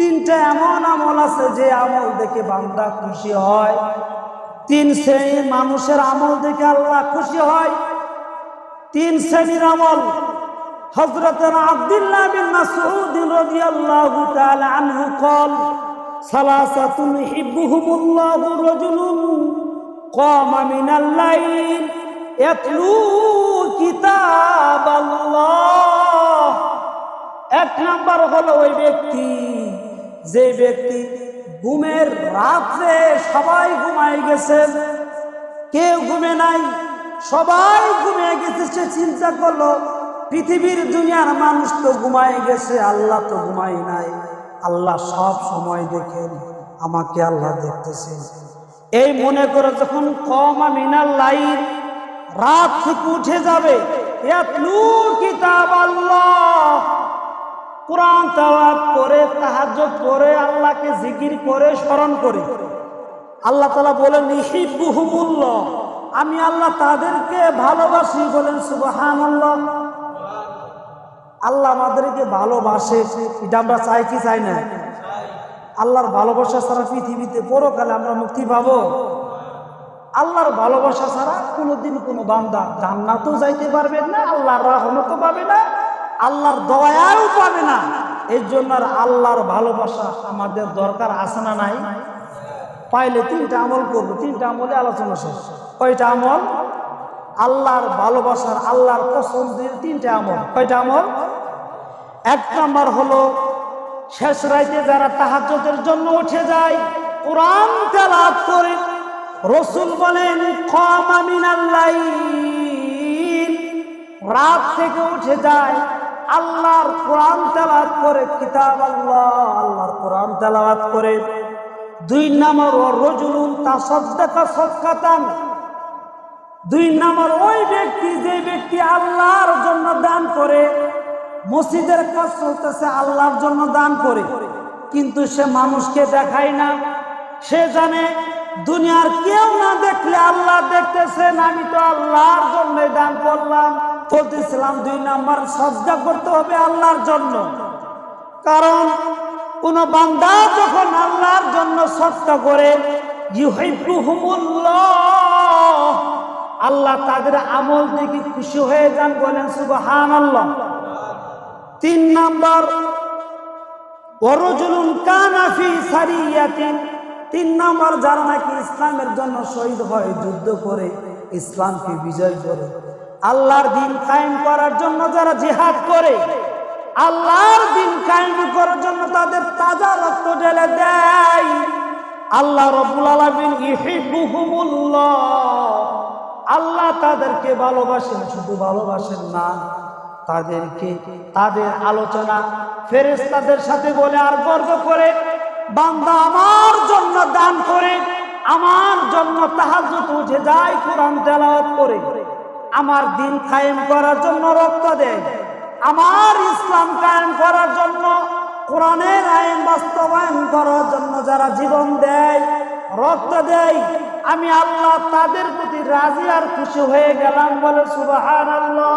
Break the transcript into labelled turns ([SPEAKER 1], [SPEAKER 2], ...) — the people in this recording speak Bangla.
[SPEAKER 1] তিনটা এমন আমল আছে যে আমল দেখে বান্দা খুশি হয় তিন শ্রেণীর মানুষের আমল দেখে আল্লাহ খুশি হয় তিন শ্রেণীর আমল হযরত আব্দুল্লাহ বিন মাসউদ রাদিয়াল্লাহু তাআলা আনহু قال ثلاثه يحبهم الله رجل قام من الليل يتلو كتاب الله এক নাম্বার হলো ওই ব্যক্তি যে ব্যক্তি ঘুমের রাত্রে সবাই ঘুমাই গেছেন কেউ ঘুমে নাই, সবাই ঘুমে গেছে, সে চিন্তা করল, পৃথিবীর দুনিয়ার মানুষ তো ঘুমাই গেছে, আল্লাহ তো ঘুমাই নাই। আল্লাহ সব সময় দেখেন, আমাকে আল্লাহ দেখতেছেন। এই মনে করে যখন কম মিনাল লাইন রাত থেকে উঠে যাবে কিতাব আল্লাহ। কোরআন তাওয়াত করে, তাহাজ্জুদ করে, আল্লাহকে জিকির করে, স্মরণ করে। আল্লাহ তালা বলেন ইহিবুহুমুল্লাহ আমি আল্লাহ তাদেরকে ভালোবাসি বলেন সুবাহান আল্লাহ আল্লাহ আমাদেরকে ভালোবাসে। এটা আমরা চাই কি চাই না? আল্লাহর ভালোবাসা ছাড়া পৃথিবীতে পরকালে আমরা মুক্তি পাবো। আল্লাহর ভালোবাসা ছাড়া কোনোদিন কোনো বান্দা জান্নাতও যাইতে পারবে না, আল্লাহর রহমতও পাবে না আল্লাহর দয়াও পাবে না। এর জন্য আর আল্লাহর ভালোবাসা আমাদের দরকার আছে না নাই? পাইলে তিনটা আমল করব, তিনটা আমলে আলোচনা শেষ। কয়টা আমল? আল্লাহর ভালোবাসার, আল্লাহর পছন্দের তিনটা আমল। কয়টা আমল? এক নম্বর হলো, শেষ রাইতে যারা তাহাজ্জুদের জন্য উঠে যায়, কোরআন তেলাওয়াত করে। রসুল বলেন খামা মিনাল লাইল। রাত থেকে উঠে যায়। আল্লাহর কোরআন তেলাওয়াত করে, কিতাব আল্লাহ, আল্লাহর কোরআন তেলাওয়াত করে। দুই নম্বর ও রজুলুন তাসাদ্দাকা সদকাতান। দুই নম্বর, ওই ব্যক্তি, যে ব্যক্তি আল্লাহর জন্য দান করে, মসজিদের কাজ চলতেছে আল্লাহর জন্য দান করে। কিন্তু সে মানুষকে দেখায় না। সে জানে, দুনিয়ার কেউ না দেখলে আল্লাহ দেখতেছেন আমি তো আল্লাহর জন্যই দান করলাম। বলতেছিলাম দুই নাম্বার সজ্জা করতে হবে আল্লাহর জন্য। কারণ কোন বান্দা যখন আল্লাহর জন্য সজ্জা করে আল্লাহ তাদের আমল দেখে খুশি হয়ে যান, বলেন সুবহান আল্লাহ তিন নাম্বার ওরজুলুন কানাফি সারিয়াতিন। তিন নাম্বার, যারা নাকি ইসলামের জন্য শহীদ হয়, যুদ্ধ করে, ইসলামকে বিজয় করে। আল্লাহর দিন কায়েম করার জন্য যারা জিহাদ করে, আল্লাহর দিন কায়েম করার জন্য তাদের তাজা রক্ত ঢেলে দেয়। আল্লাহ রব্বুল আলামিন আল্লাহ তাদেরকে ভালোবাসেন, শুধু ভালোবাসেন না, তাদেরকে তাদের আলোচনা ফেরেশতাদের সাথে বলে আর গর্ব করে, বান্দা আমার জন্য দান করে, আমার জন্য তাহাজ্জুদ উঠে যায় কোরআন তেলাওয়াত করে। আমার দিন কায়েম করার জন্য রক্ত দেয়। আমার ইসলাম কায়েম করার জন্য, কোরআনের আইন বাস্তবায়ন করার জন্য যারা জীবন দেয়, রক্ত দেয়, আমি আল্লাহ তাদের প্রতি রাজি আর খুশি হয়ে গেলাম বলে সুবাহ আল্লাহ